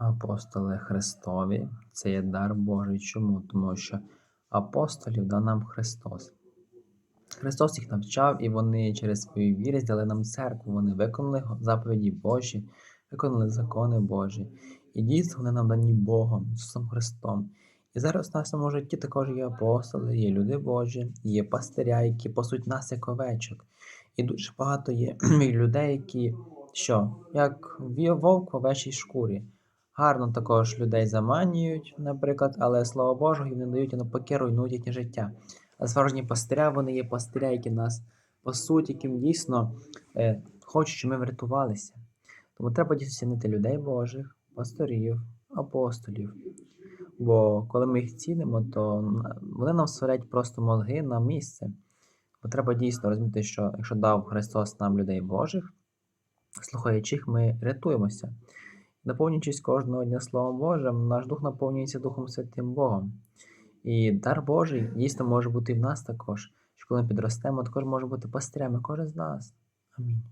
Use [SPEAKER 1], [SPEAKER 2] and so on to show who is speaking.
[SPEAKER 1] Апостоли Христові це є дар Божий. Чому? Тому що апостолів дав нам Христос. Христос їх навчав, і вони через свою віру здали нам церкву. Вони виконали заповіді Божі, виконали закони Божі. І дійсно вони нам дані Богом, Ісусом Христом. І зараз в нашому житті також є апостоли, є люди Божі, є пастиря, які пасуть нас як овечок. І дуже багато є людей, які що, як вовк в овечій шкурі. Гарно також людей заманюють, наприклад, але слава Божого їм не дають і навпаки руйнують їхнє життя. А справжні пастиря, вони є пастиря, які нас пасуть, яким дійсно е, хочуть, щоб ми врятувалися. Тому треба дійсно цінити людей Божих, пасторів, апостолів. Бо коли ми їх цінимо, то вони нам створять просто мозги на місце. Бо треба дійсно розуміти, що якщо дав Христос нам людей Божих, слухаючи їх, ми рятуємося. Наповнюючись кожного дня Словом Божим, наш дух наповнюється Духом Святим Богом. І дар Божий дійсно може бути і в нас також. Що коли ми підростемо, також може бути пастирями кожен з нас. Амінь.